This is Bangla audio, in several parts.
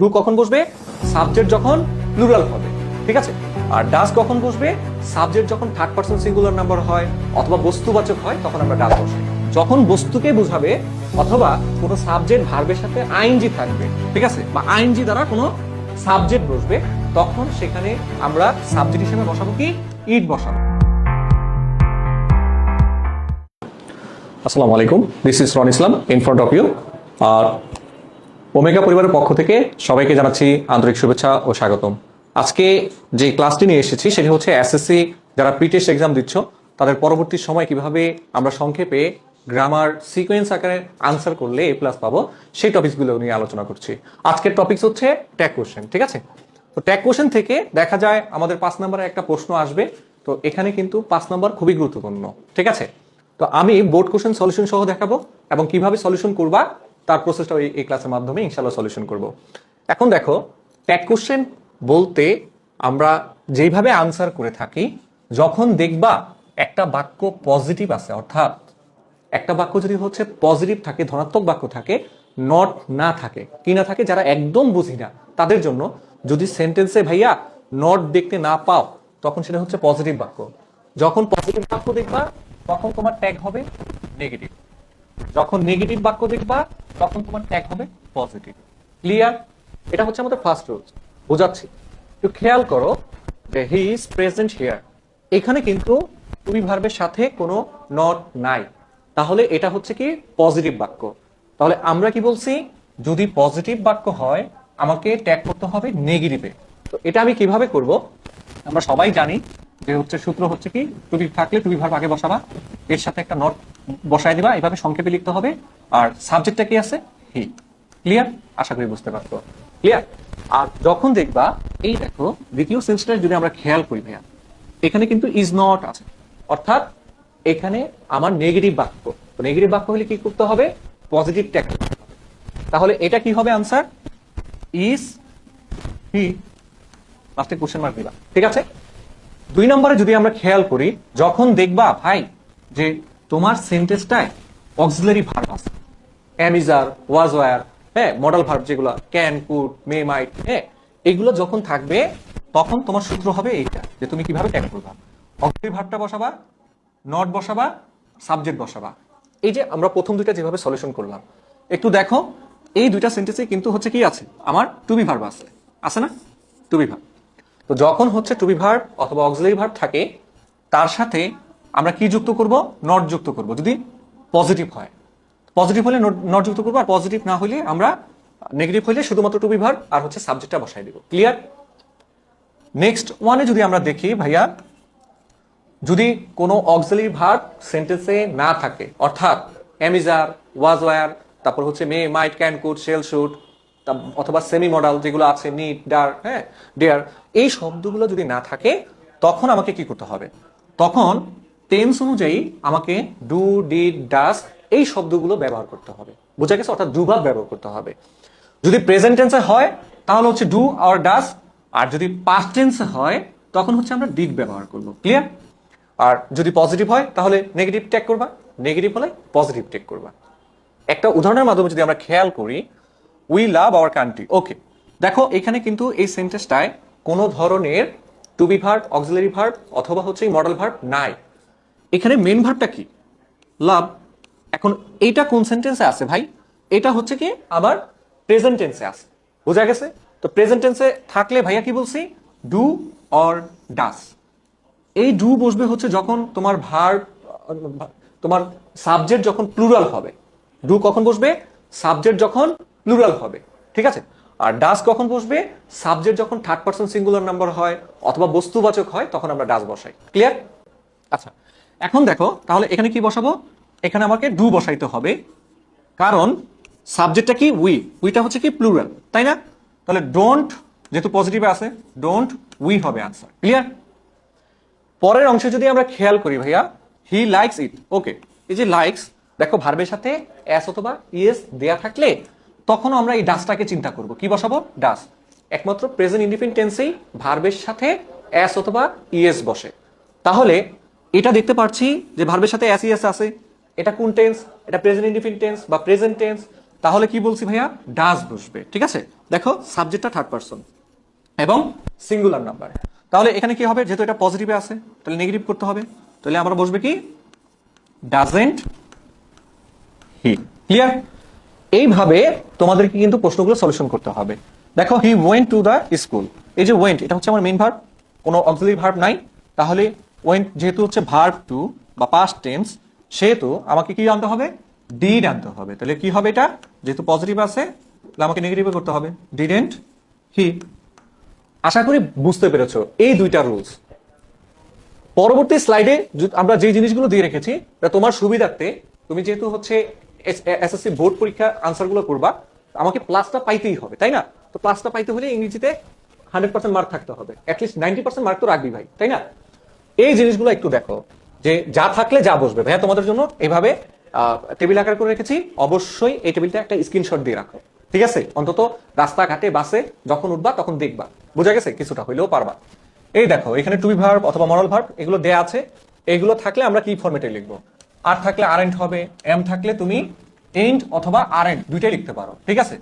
ডু কখন বসবে? সাবজেক্ট যখন প্লুরাল হবে, ঠিক আছে? আর ডাস কখন বসবে? সাবজেক্ট যখন থার্ড পার্সন সিঙ্গুলার নাম্বার হয় অথবা বস্তুবাচক হয়, তখন আমরা ডাস বসাই যখন বস্তুকে বোঝাবে, অথবা কোনো সাবজেক্ট ভার্বের সাথে আইনজি থাকবে, ঠিক আছে? বা আইনজি দ্বারা কোনো সাবজেক্ট বসবে, তখন সেখানে আমরা সাবজেক্ট হিসেবে বসাবো কি? ইট বসাবো। আসসালামু আলাইকুম this is Ron Islam in front of you R Omega পরিবারের পক্ষ থেকে সবাইকে জানাচ্ছি আন্তরিক শুভেচ্ছা ও স্বাগতম। আজকে যে ক্লাসটি নিয়ে এসেছি সেটি হচ্ছে এসএসসি যারা প্রিটেস্ট এক্সাম দিচ্ছ, তাদের পরবর্তী সময় কীভাবে আমরা সংক্ষেপে গ্রামার সিকোয়েন্স আকারে আনসার করলে এ প্লাস পাবো, সেই টপিকসগুলো নিয়ে আলোচনা করছি। আজকের টপিকস হচ্ছে ট্যাগ কোশ্চেন ঠিক আছে? তো ট্যাগ কোশ্চেন থেকে দেখা যায় আমাদের পাঁচ নম্বরে একটা প্রশ্ন আসবে, তো এখানে কিন্তু পাঁচ নম্বর খুবই গুরুত্বপূর্ণ, ঠিক আছে? তো আমি বোর্ড কোশ্চেন সলিউশন সহ দেখাবো এবং কীভাবে সলিউশন করবা তার প্রসেসটা এই- ক্লাসের মাধ্যমে ইনশাল্লাহ সলিউশন করব। এখন দেখো ট্যাগ কোশ্চেন বলতে আমরা যেইভাবে আনসার করে থাকি, যখন দেখবা একটা বাক্য পজিটিভ আছে, অর্থাৎ একটা বাক্য যদি হচ্ছে পজিটিভ থাকে, ধনাত্মক বাক্য থাকে নট না থাকে, কি না থাকে, যারা একদম বুঝি না, তাদের জন্য যদি সেন্টেন্সে ভাইয়া নট দেখতে না পাও, তখন সেটা হচ্ছে পজিটিভ বাক্য। যখন পজিটিভ বাক্য দেখবা, তখন তোমার ট্যাগ হবে নেগেটিভ যখন নেগেটিভ বাক্য দেখবা, তখন তোমার ট্যাগ হবে পজিটিভ ক্লিয়ার এটা হচ্ছে আমাদের ফার্স্ট রুলস বোঝাচ্ছি। একটু খেয়াল করো যে হি ইজ প্রেজেন্ট হিয়ার এখানে কিন্তু তুমি ভার্বের সাথে কোনো নট নাই। তাহলে এটা হচ্ছে কি? পজিটিভ বাক্য। তাহলে আমরা কি বলছি? যদি পজিটিভ বাক্য হয়, আমাকে ট্যাগ করতে হবে নেগেটিভে তো এটা আমি কীভাবে করব? আমরা সবাই জানি যে হচ্ছে সূত্র হচ্ছে কি? টুবি থাকলে টুবি ভার্ব আগে বসাবা। এর সাথে একটা নট বসায় দিবা, এভাবে সংক্ষেপে লিখতে হবে। আর সাবজেক্টটা কি আছে? হি ক্লিয়ার আশা করি বুঝতে পারছ। ক্লিয়ার আর যখন দেখবা, এই দেখো, দ্বিতীয় সেন্সটা যদি আমরা খেয়াল করি ভাইয়া, এখানে কিন্তু ইজ নট আছে। অর্থাৎ এখানে আমার নেগেটিভ বাক্য। নেগেটিভ বাক্য হলে কি করতে হবে? পজিটিভ ট্যাগ তাহলে এটা কি হবে আনসার ইজ হি লাস্টে কোশ্চেন মার্ক দিবা। ঠিক আছে? দুই নম্বরে যদি আমরা খেয়াল করি, যখন দেখবা, ভাই যে তোমার সেন্টেন্সটায় অক্সিলারি ভার্ব আছে। Am is are was were হ্যাঁ মডেল ভার্ব যেগুলো ক্যান কুড মে মাইট হ্যাঁ এগুলো যখন থাকবে, তখন তোমার সূত্র হবে এইটা, যে তুমি কীভাবে ট্যাগ করবা। অক্সিলারি ভার্বটা বসাবা নট বসাবা সাবজেক্ট বসাবা। এই যে আমরা প্রথম দুইটা যেভাবে সলিউশন করলাম, একটু দেখো, এই দুইটা সেন্টেন্সে কিন্তু হচ্ছে কি আছে? আমার টুবি ভার্ব আছে। আছে না? টুবি ভার্ব তো যখন হচ্ছে টুবি ভার্ব অথবা অক্সিলারি ভার্ব থাকে, তার সাথে আমরা কি যুক্ত করব? নট যুক্ত করব। যদি পজিটিভ হয়। পজিটিভ হলে নট যুক্ত করব আর পজিটিভ না হলে আমরা নেগেটিভ হলে শুধুমাত্র টুবি ভার্ব আর হচ্ছে সাবজেক্টটা বসাই দেব। ক্লিয়ার নেক্সট ওয়ানে যদি আমরা দেখি ভাইয়া, যদি কোনো অক্সিলারি ভার্ব সেন্টেন্সে না থাকে, অর্থাৎ অ্যামিজার ওয়াজ ওয়ার তারপর হচ্ছে may might can could shall should অথবা সেমি মডেল যেগুলো আছে নিট ডার হ্যাঁ ডেয়ার এই শব্দগুলো যদি না থাকে, তখন আমাকে কি করতে হবে? তখন টেন্স অনুযায়ী আমাকে ডু ডিড ডাস এই শব্দগুলো ব্যবহার করতে হবে। বোঝা গেছে? অর্থাৎ ডু ভাব ব্যবহার করতে হবে। যদি প্রেজেন্ট টেন্সে হয়, তাহলে হচ্ছে ডু আর ডাস আর যদি পাস্ট টেন্সে হয়, তখন হচ্ছে আমরা ডিড ব্যবহার করব। ক্লিয়ার আর যদি পজিটিভ হয়, তাহলে নেগেটিভ টেক করবা। নেগেটিভ হলে পজিটিভ টেক করবা। একটা উদাহরণের মাধ্যমে যদি আমরা খেয়াল করি we love our country okay দেখো, এখানে কিন্তু এই সেন্টেন্সটায় কোনো ধরনের to be verb auxiliary verb অথবা হচ্ছে মডেল ভার্ব নাই। এখানে মেন ভার্বটা কি? লাভ, এখন এইটা কোন সেন্টেন্সে আছে ভাই? এটা হচ্ছে কি? আবার প্রেজেন্ট টেন্সে আছে। বোঝা গেছে? তো প্রেজেন্ট টেন্সে থাকলে ভাইয়া কি বলছি? ডু অর ডাস এই ডু বসবে হচ্ছে যখন তোমার ভার তোমার সাবজেক্ট যখন প্লুরাল হবে। ডু কখন বসবে? সাবজেক্ট যখন প্লুরাল হবে। ঠিক আছে? আর ডাস কখন বসবে? সাবজেক্ট যখন থার্ড পার্সন সিঙ্গুলার নাম্বার হয় অথবা বস্তুবাচক হয়, তখন আমরা ডাস বসাই। ক্লিয়ার আচ্ছা। এখন দেখো, তাহলে এখানে কি বসাবো? এখানে আমাকে ডু বসাইতে হবে। কারণ সাবজেক্টটা কি? উই উইটা হচ্ছে কি? প্লুরাল তাই না? তাহলে ডোন্ট যেহেতু পজিটিভে আছে ডোন্ট উই হবে আনসার ক্লিয়ার পরের অংশে যদি আমরা খেয়াল করি, ভাইয়া হি লাইকস ইট ওকে এই যে লাইকস দেখো ভার্বের সাথে এস অথবা ইএস দেয়া থাকলে তখন আমরা এই ডাসটাকে চিন্তা করব। কি বসাবো? ডাস একমাত্র প্রেজেন্ট ইন্ডিপেন্ডেন্ট টেন্সেই ভার্বের সাথে এস অথবা ইএস বসে। তাহলে এটা দেখতে পাচ্ছি যে ভার্বের সাথে এস আছে। এটা কোন টেন্স এটা প্রেজেন্ট ইন্ডিপেন্ডেন্ট টেন্স বা প্রেজেন্ট টেন্স তাহলে কি বলছি ভাইয়া? ডাজ বসবে, ঠিক আছে? দেখো সাবজেক্টটা থার্ড পার্সন এবং সিঙ্গুলার নাম্বার তাহলে এখানে কি হবে? যেহেতু এটা পজিটিভে আছে, তাহলে নেগেটিভ করতে হবে। তাহলে আমরা বসবে কি? ডাজেন্ট হি ক্লিয়ার এইভাবে তোমাদেরকে কিন্তু প্রশ্নগুলো সলিউশন করতে হবে। দেখো he went to the school এই যে ওয়েন্ট এটা হচ্ছে আমার মেইন ভার্ব কোনো অক্সিলারি ভার্ব নাই। তাহলে ওয়েন্ট যেহেতু হচ্ছে ভার্ব টু বা পাস্ট টেন্স সেহেতু আমাকে কি আনতে হবে? ডিড আনতে হবে। তাহলে কি হবে এটা? যেহেতু পজিটিভ আছে, তাহলে আমাকে নেগেটিভে করতে হবে। ডিডেন্ট হি আশা করি বুঝতে পেরেছ এই দুইটা রুলস পরবর্তী স্লাইডে আমরা যে জিনিসগুলো দিয়ে রেখেছি তোমার সুবিধার্থে তুমি যেহেতু হচ্ছে এসএসসি বোর্ড পরীক্ষা আনসারগুলো করবা, আমাকে প্লাসটা পাইতেই হবে, তাই না? তো প্লাসটা পাইতে হলে ইংরেজিতে হান্ড্রেড পার্সেন্ট মার্ক থাকতে হবে। অ্যাটলিস্ট নাইনটি পার্সেন্ট মার্ক তো রাখবি ভাই, তাই না? এই জিনিসগুলো একটু দেখো, যে যা থাকলে যা বসবে। ভাইয়া, তোমাদের জন্য এইভাবে টেবিল আকার করে রেখেছি। অবশ্যই এই টেবিলটা একটা স্ক্রিনশট দিয়ে রাখো। ঠিক আছে? অন্তত রাস্তাঘাটে, বাসে যখন উঠবা, তখন দেখবা। বোঝা গেছে? কিছুটা হইলেও পারবা। এই দেখো, এখানে টুবি ভার্ব অথবা মরাল ভার্ব এগুলো দেয়া আছে। এগুলো থাকলে আমরা কি ফরম্যাটে লিখব? আর থাকলে আরেন্ট হবে এম থাকলে তুমি এন্ড অথবা আর এন্ড দুইটাই লিখতে পারো। ঠিক আছে?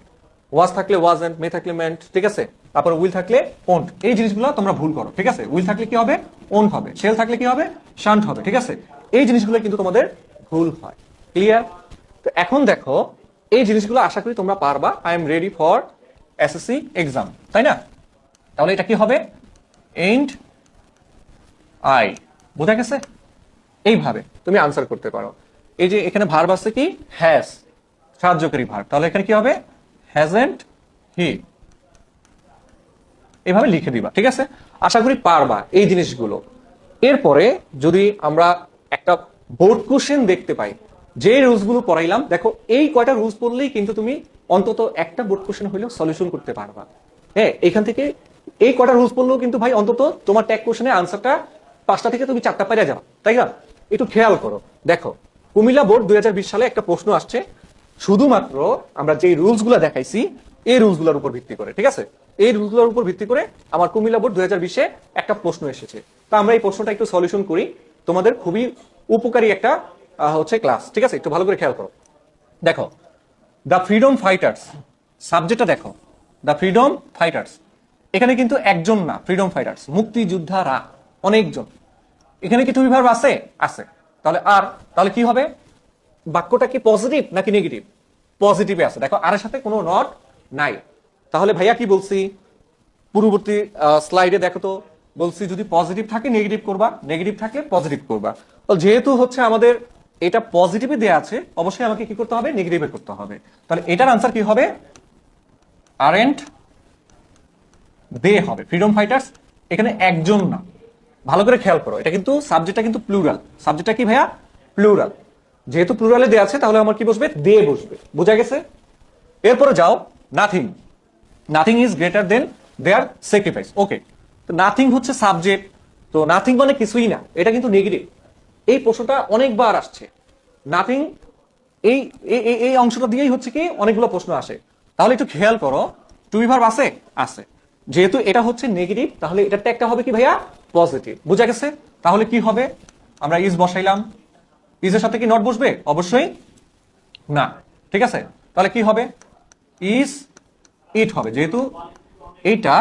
ওয়াজ থাকলে ওয়াজ এন্ড মে থাকলে মেন্ট ঠিক আছে? তারপর উইল থাকলে ওন্ট এই জিনিসগুলো তোমরা ভুল করো, ঠিক আছে? উইল থাকলে কি হবে? ওন্ট হবে। শেল থাকলে কি হবে? শান্ট হবে, ঠিক আছে? এই জিনিসগুলো কিন্তু তোমাদের ভুল হয়। ক্লিয়ার তো এখন দেখো, এই জিনিসগুলো আশা করি তোমরা পারবা। I am ready for SSC exam তাই না? তাহলে এটা কি হবে? এন্ড আই বোঝা গেছে? এইভাবে তুমি আনসার করতে পারো। এই যে এখানে ভার্ব আছে কি? হ্যাজ সাহায্যকারী ভার্ব তাহলে এখানে কি হবে? হ্যাজেন্ট হি এভাবে লিখে দিবা, ঠিক আছে? আশা করি পারবা এই জিনিসগুলো। এরপরে যদি আমরা একটা বোর্ড কোশ্চেন দেখতে পাই, যে রুলসগুলো পড়াইলাম, দেখো এই কয়টা রুলস পড়লেই কিন্তু তুমি অন্তত একটা বোর্ড কোশ্চেন হইলেও সলিউশন করতে পারবা। হ্যাঁ এখান থেকে এই কয়টা রুলস পড়লেও কিন্তু ভাই অন্তত তোমার ট্যাগ কোশ্চেনের আনসারটা পাঁচটা থেকে তুমি চারটা পাইরা যাও তাই না? একটু খেয়াল করো। দেখো, কুমিল্লা বোর্ড দুই হাজার বিশ সালে একটা প্রশ্ন আসছে, শুধুমাত্র আমরা যে রুলসগুলা দেখাইছি, এই রুলসগুলার উপর ভিত্তি করে, ঠিক আছে? এই রুলসগুলার উপর ভিত্তি করে আমার কুমিল্লা বোর্ড দুই হাজার বিশে একটা প্রশ্ন এসেছে। তা আমরা এই প্রশ্নটা একটু সলিউশন করি। তোমাদের খুবই উপকারী একটা হচ্ছে ক্লাস। ঠিক আছে? একটু ভালো করে খেয়াল করো। দেখো, দ্য ফ্রিডম ফাইটার্স, সাবজেক্টটা দেখো। The freedom fighters. এখানে কিন্তু একজন না, ফ্রিডম ফাইটার্স। মুক্তিযোদ্ধারা, অনেকজন। এখানে কি তুমি ভাব আছে? আছে। তাহলে আর, তাহলে কি হবে? বাক্যটা কি পজিটিভ নাকি নেগেটিভ পজিটিভে আছে। দেখো, আর সাথে কোনো নট নাই। তাহলে ভাইয়া কি বলছি? পূর্ববর্তী স্লাইডে দেখো তো, বলছি যদি পজিটিভ থাকে নেগেটিভ করবা। নেগেটিভ থাকলে পজিটিভ করবা। যেহেতু হচ্ছে আমাদের এটা পজিটিভে দেয়া আছে, অবশ্যই আমাকে কি করতে হবে? নেগেটিভে করতে হবে। তাহলে এটার আনসার কি হবে? আরেন্ট দে হবে। ফ্রিডম ফাইটার্স এখানে একজন না। ভালো করে খেয়াল করো, এটা কিন্তু সাবজেক্টটা কিন্তু প্লুরাল সাবজেক্টটা কি ভাইয়া? প্লুরাল যেহেতু প্লুরালে দেয়া আছে, তাহলে আমার কি বসবে? দে বসবে। বোঝা গেছে? এরপরে যাও nothing nothing is greater than their sacrifice okay তো নাথিং হচ্ছে সাবজেক্ট তো নাথিং মানে কিছুই না, এটা কিন্তু নেগেটিভ এই প্রশ্নটা অনেকবার আসছে। নাথিং এই, এই- অংশটা দিয়েই হচ্ছে কি অনেকগুলো প্রশ্ন আসে। তাহলে একটু খেয়াল করো টুবি ভার্ব আছে? আছে। যেহেতু এটা হচ্ছে নেগেটিভ তাহলে এটা একটা হবে কি ভাইয়া? পজিটিভ বুঝা গেছে? তাহলে কি হবে? আমরা ইজ বসাইলাম। ইজের সাথে কি নট বসবে? অবশ্যই না। ঠিক আছে? তাহলে কি হবে? ইজ ইট হবে। যেহেতু এইটা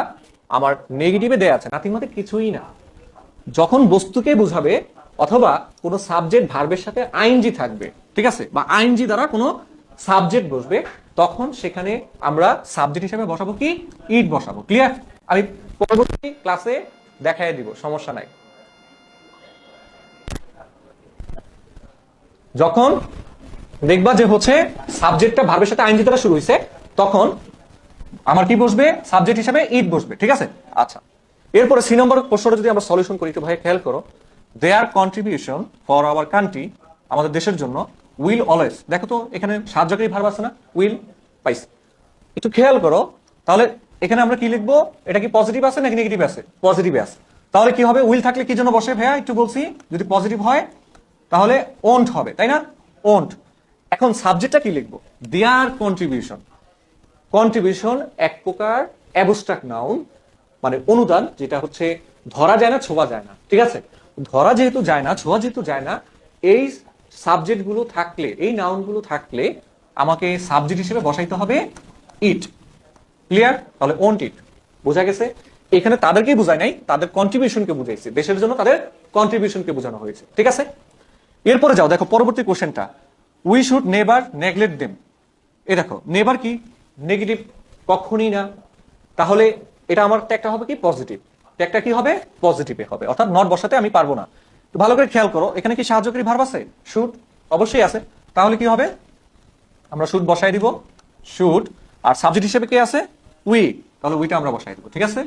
আমার নেগেটিভে দেয়া আছে নাথিং মানে কিছুই না। যখন বস্তুকে বুঝাবে অথবা কোনো সাবজেক্ট ভার্বের সাথে আইনজি থাকবে, ঠিক আছে? বা আইনজি দ্বারা কোনো সাবজেক্ট বসবে, তখন সেখানে আমরা সাবজেক্ট হিসেবে বসাবো কি? ইট বসাবো। ক্লিয়ার আমি পরবর্তী ক্লাসে দেখাই দিব, সমস্যা নাই। যখন দেখবা যে হচ্ছে সাবজেক্টটা ভার্বের সাথে আইনজি দ্বারা শুরু হয়েছে তখন আমার কি বসবে? সাবজেক্ট হিসাবে ইট বসবে, ঠিক আছে? আচ্ছা এরপরে সি নম্বর প্রশ্নটা যদি আমরা সলিউশন করি, একটু ভাই খেয়াল করো। Their contribution for our country আমাদের দেশের জন্য উইল অলওয়েজ দেখো তো, এখানে সাহায্যকারী ভার্ব আছে না? উইল পাইছি একটু খেয়াল করো, তাহলে এখানে আমরা কি লিখব? এটা কি পজিটিভ আছে নাকি নেগেটিভ আছে? পজিটিভ আছে। তাহলে কি হবে? উইল থাকলে কি জন্য বসে ভাইয়া? একটু বলছি, যদি পজিটিভ হয়, তাহলে ওন্ট হবে, তাই না? ওন্ট এখন সাবজেক্টটা কি লিখব? দেয়ার কন্ট্রিবিউশন কন্ট্রিবিউশন এক প্রকার অ্যাবস্ট্রাক্ট নাউন মানে অনুদান, যেটা হচ্ছে ধরা যায় না, ছোঁয়া যায় না। ঠিক আছে? ধরা যেহেতু যায় না, ছোঁয়া যেহেতু যায় না, এই সাবজেক্টগুলো থাকলে, এই নাউনগুলো থাকলে আমাকে সাবজেক্ট হিসেবে বসাইতে হবে ইট ক্লিয়ার তাহলে ওন্ট ইট বোঝা গেছে? এখানে তাদেরকেই বোঝায় নাই, তাদের কন্ট্রিবিউশনকে বুঝাইছে। দেশের জন্য তাদের কন্ট্রিবিউশনকে বোঝানো হয়েছে। ঠিক আছে? এরপরে যাও, দেখো পরবর্তী কোশ্চেনটা we should never neglect them এ দেখো নেভার কি? নেগেটিভ কখনই না। তাহলে এটা আমার ট্যাগটা হবে কি? পজিটিভ। ট্যাগটা কি হবে? পজিটিভে হবে। অর্থাৎ নট বসাতে আমি পারব না। তো ভালো করে খেয়াল করো, এখানে কি সাহায্যকারী ভার্ব আছে? শুট অবশ্যই আছে। তাহলে কি হবে? আমরা শুট বসাই দিব। শুট আর সাবজেক্ট হিসেবে কে আছে? উই তাহলে উইটা আমরা বসাই দিব। ঠিক আছে?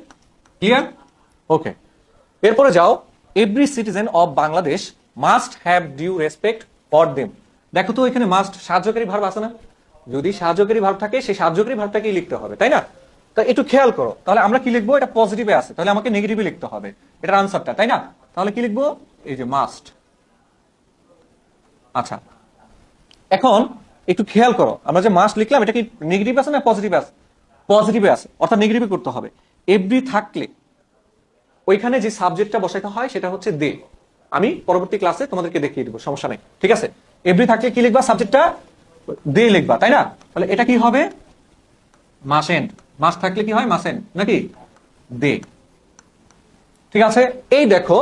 ক্লিয়ার ওকে এরপরে যাও। Every citizen of Bangladesh must have due respect for them দেখো তো এখানে মাস্ট সাহায্যকারী ভার্ব আছে না? যদি সাহায্যকারী ভার্ব থাকে, সেই সাহায্যকারী ভার্বটাকেই লিখতে হবে, তাই না? তা একটু খেয়াল করো। তাহলে আমরা কি লিখব? এটা পজিটিভে আছে। তাহলে আমাকে নেগেটিভে লিখতে হবে। এটার আনসারটা তাই না? তাহলে কি লিখব? এই যে মাস্ট আচ্ছা। এখন একটু খেয়াল করো। আমরা যে মাস্ট লিখলাম, এটা কি নেগেটিভ আছে না পজিটিভ আছে? পজিটিভে আছে। অর্থাৎ নেগেটিভে করতে হবে। এভরি থাকলে, ওইখানে যে সাবজেক্টটা বসাইতে হয়, সেটা হচ্ছে দে আমি পরবর্তী ক্লাসে তোমাদেরকে দেখিয়ে দেবো, সমস্যা নেই। ঠিক আছে? এভরি থাকলে কি লিখবা সাবজেক্টটা দে লিখবা, তাই না? তাহলে এটা কি হবে? মাসেন্ট মাস থাকলে কি হয়? মাসেন্ট নাকি? দে। ঠিক আছে? এই দেখো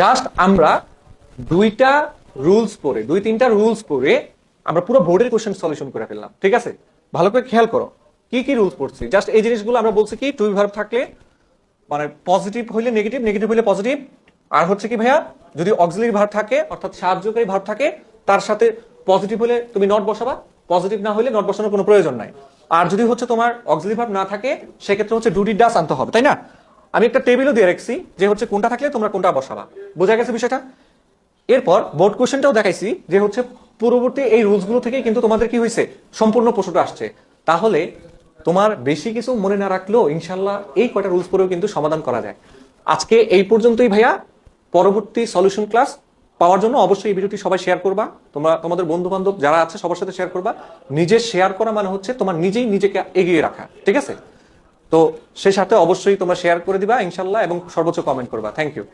জাস্ট আমরা দুইটা রুলস পড়ে, দুই তিনটা রুলস পড়ে আমরা পুরো বোর্ডের কোশ্চেন সলিউশন করে ফেললাম, ঠিক আছে? ভালো করে খেয়াল করো, কি কি রুলস পড়ছি? জাস্ট এই জিনিসগুলো আমরা বলছি কি টু ভার্ব থাকলে মানে পজিটিভ হইলে নেগেটিভ নেগেটিভ হইলে পজিটিভ আর হচ্ছে কি ভাইয়া, যদি অক্সিলারি ভার্ব থাকে, অর্থাৎ সাহায্যকারী ভার্ব থাকে, তার সাথে পজিটিভ হলে তুমি নট বসাবা পজিটিভ না হলে নট বসানোর কোনো প্রয়োজন নাই। আর যদি হচ্ছে তোমার অক্সিলারি ভার্ব না থাকে, সেক্ষেত্রে হচ্ছে ডুডি ডাস আনতে হবে, তাই না? আমি একটা টেবিলও দিয়ে রাখছি, যে হচ্ছে কোনটা থাকলে তোমরা কোনটা বসাবা। বোঝা গেছে বিষয়টা? এরপর বোর্ড কোশ্চেনটাও দেখাইছি, যে হচ্ছে পূর্ববর্তী এই রুলসগুলো থেকে কিন্তু তোমাদের কি হয়েছে সম্পূর্ণ প্রশ্নটা আসছে। তাহলে তোমার বেশি কিছু মনে না রাখলেও ইনশাল্লাহ এই কয়টা রুলস পরেও কিন্তু সমাধান করা যায়। আজকে এই পর্যন্তই ভাইয়া। পরবর্তী সলিউশন ক্লাস পাওয়ার জন্য অবশ্যই এই ভিডিওটি সবাই শেয়ার করবা। তোমরা, তোমাদের বন্ধু বান্ধব যারা আছে, সবার সাথে শেয়ার করবা। নিজে শেয়ার করা মানে হচ্ছে তোমার নিজেই নিজেকে এগিয়ে রাখা, ঠিক আছে? তো সেই সাথে অবশ্যই তোমরা শেয়ার করে দিবা, ইনশাল্লাহ, এবং সর্বোচ্চ কমেন্ট করবা। Thank you